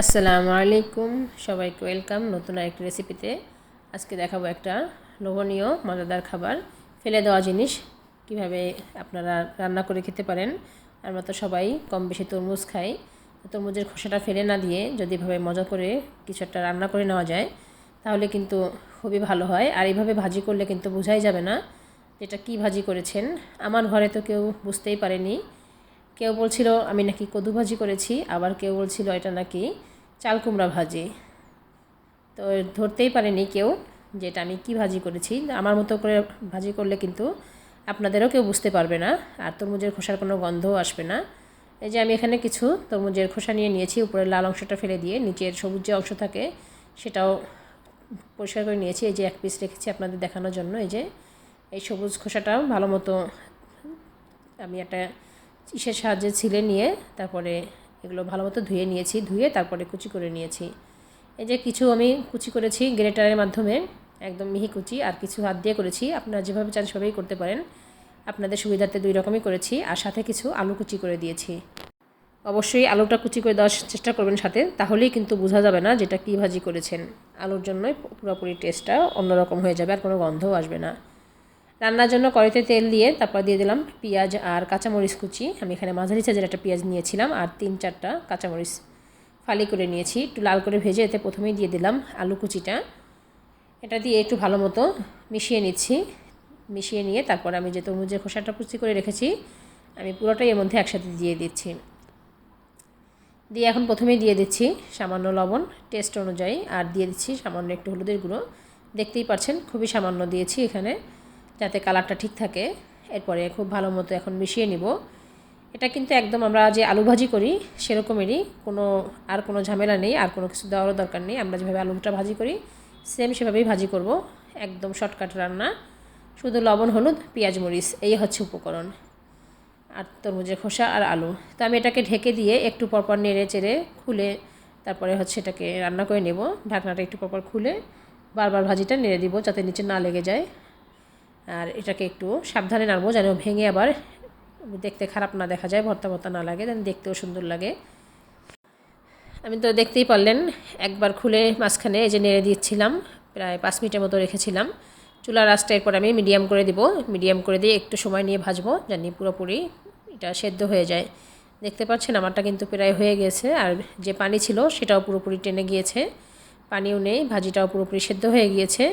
আসসালামু আলাইকুম। সবাইকে ওয়েলকাম নতুন আরেকটি রেসিপিতে। আজকে দেখাবো একটা লোভনীয়, মজাদার খাবার। ফেলে দেওয়া জিনিস, কীভাবে আপনারা রান্না করে খেতে পারেন। আমরা তো সবাই কম বেশি তরমুজ খাই। তরমুজের খোসাটা ফেলে না দিয়ে যদি এভাবে মজা করে কিছু একটা রান্না করে নেওয়া যায়, তাহলে কিন্তু খুবই ভালো হয়। আর এইভাবে ভাজি করলে কিন্তু বোঝাই যাবে না এটা কি ভাজি করেছেন। আমার ঘরে তো কেউ বুঝতেই পারেনি কেউ বলছিল, আমি নাকি কদু ভাজি করেছি। আবার কেউ বলছিল, এটা নাকি চাল কুমড়া ভাজি। তো ধরতেই পারেনি কেউ যে এটা আমি কি ভাজি করেছি। আমার মতো করে ভাজি করলে কিন্তু আপনাদেরও কেউ বুঝতে পারবে না, আর তরমুজের খোসার কোনো গন্ধও আসবে না। এই যে আমি এখানে কিছু তরমুজের খোসা নিয়ে নিয়েছি উপরে লাল অংশটা ফেলে দিয়ে, নিচের সবুজ যে অংশ থাকে সেটাও পরিষ্কার করে নিয়েছি। এই যে এক পিস রেখেছি আপনাদের দেখানোর জন্য। এই যে এই সবুজ খোসাটাও ভালো মতো আমি একটা ইসের সাহায্যে ছিলে নিয়ে তারপরে এগুলো ভালো মতো ধুয়ে নিয়েছি, ধুয়ে তারপরে কুচি করে নিয়েছি। এই যে কিছু আমি কুচি করেছি গ্রেটারের মাধ্যমে, একদম মিহি কুচি, আর কিছু হাত দিয়ে করেছি। আপনারা যেভাবে চান সেভাবেই করতে পারেন। আপনাদের সুবিধার্থে দুই রকমই করেছি, আর সাথে কিছু আলু কুচি করে দিয়েছি। অবশ্যই আলুটা কুচি করে দেওয়ার চেষ্টা করবেন সাথে, তাহলেই কিন্তু বোঝা যাবে না যেটা কী ভাজি করেছেন। আলুর জন্যই পুরোপুরি টেস্টটা অন্যরকম হয়ে যাবে, আর কোনো গন্ধও আসবে না। রান্নার জন্য কড়াইতে তেল দিয়ে তারপর দিয়ে দিলাম পেঁয়াজ আর কাঁচামরিচ কুচি। আমি এখানে মাঝারি সাইজের একটা পেঁয়াজ নিয়েছিলাম আর তিন চারটা কাঁচামরিচ ফালি করে নিয়েছি। একটু লাল করে ভেজে এতে প্রথমেই দিয়ে দিলাম আলু কুচিটা। এটা দিয়ে একটু ভালো মতো মিশিয়ে নিচ্ছি। মিশিয়ে নিয়ে তারপর আমি যে তরমুজের খোসাটা কুচি করে রেখেছি, আমি পুরোটাই এর মধ্যে একসাথে দিয়ে দিচ্ছি। দিয়ে এখন প্রথমেই দিয়ে দিচ্ছি সামান্য লবণ টেস্ট অনুযায়ী। আর দিয়ে দিচ্ছি সামান্য একটু হলুদের গুঁড়ো। দেখতেই পাচ্ছেন খুবই সামান্য দিয়েছি এখানে। যাতে কালারটা ঠিক থাকে, এরপরে খুব ভালো মতো এখন মিশিয়ে নিব। এটা কিন্তু একদম আমরা যে আলু ভাজি করি, সেরকমেরই কোনো আর কোনো ঝামেলা নেই, আর কোনো কিছু দেওয়ারও দরকার নেই। আমরা যেভাবে আলুটা ভাজি করি, সেম সেভাবেই ভাজি করব। একদম শর্টকাট রান্না। শুধু লবণ, হলুদ, পেঁয়াজ, মরিচ, এই হচ্ছে উপকরণ। আর তরমুজের খোসা আর আলু। তো আমি এটাকে ঢেকে দিয়ে একটু পরপর নেড়ে চেড়ে খুলে তারপরে হচ্ছে এটাকে রান্না করে নেব। ঢাকনাটা একটু পরপর খুলে বারবার ভাজিটা নেড়ে দিব যাতে নিচে না লেগে যায়। আর এটাকে একটু সাবধানে নাড়বো যেন ভেঙে আবার দেখতে খারাপ না দেখা যায়, ভর্তা ভর্তা না লাগে, যেন দেখতেও সুন্দর লাগে। আমি তো দেখতেই পারলেন, একবার খুলে মাঝখানে এই যে নেড়ে দিচ্ছিলাম, প্রায় পাঁচ মিনিটের মতো রেখেছিলাম। চুলার রাস্তা এরপর আমি মিডিয়াম করে দিব, মিডিয়াম করে দিয়ে একটু সময় নিয়ে ভাজবো, জানি পুরোপুরি এটা সেদ্ধ হয়ে যায়। দেখতে পাচ্ছেন, আমারটা কিন্তু প্রায় হয়ে গেছে, আর যে পানি ছিল সেটাও পুরোপুরি টেনে গিয়েছে। পানিও নেই, ভাজিটাও পুরোপুরি সেদ্ধ হয়ে গিয়েছে।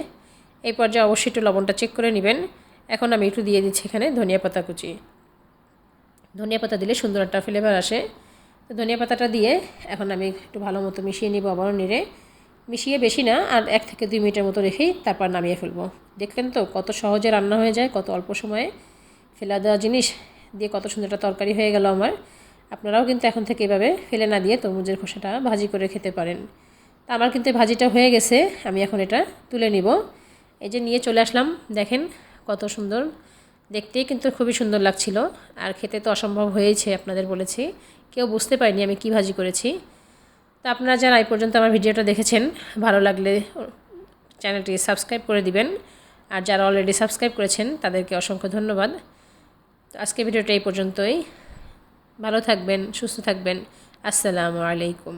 এই পর্যায়ে অবশ্যই একটু লবণটা চেক করে নেবেন। এখন আমি একটু দিয়ে দিচ্ছি এখানে ধনিয়া পাতা কুচি। ধনিয়া পাতা দিলে সুন্দর একটা ফ্লেভার আসে। তো ধনিয়া পাতাটা দিয়ে এখন আমি একটু ভালো মতো মিশিয়ে নিব আবারও নেড়ে। মিশিয়ে বেশি না, আর এক থেকে দুই মিনিটের মতো রেখেই তারপর নামিয়ে ফেলব। দেখলেন তো কত সহজে রান্না হয়ে যায়, কত অল্প সময়ে। ফেলা দেওয়া জিনিস দিয়ে কত সুন্দর একটা তরকারি হয়ে গেল আমার। আপনারাও কিন্তু এখন থেকে এভাবে ফেলে না দিয়ে তরমুজের খোসাটা ভাজি করে খেতে পারেন। তা আমার কিন্তু ভাজিটা হয়ে গেছে, আমি এখন এটা তুলে নিব। এই যে নিয়ে চলে আসলাম, দেখেন কত সুন্দর। দেখতেই কিন্তু খুবই সুন্দর লাগছিল। আর খেতে তো অসম্ভব হয়েছে, আপনাদের বলেছি। কেউ বুঝতে পারেনি আমি কি ভাজি করেছি। তো আপনারা যারা এই পর্যন্ত আমার ভিডিওটা দেখেছেন, ভালো লাগলে চ্যানেলটি সাবস্ক্রাইব করে দিবেন। আর যারা অলরেডি সাবস্ক্রাইব করেছেন, তাদেরকে অসংখ্য ধন্যবাদ। তো আজকে ভিডিওটা এই পর্যন্তই। ভালো থাকবেন, সুস্থ থাকবেন। আসসালামু আলাইকুম।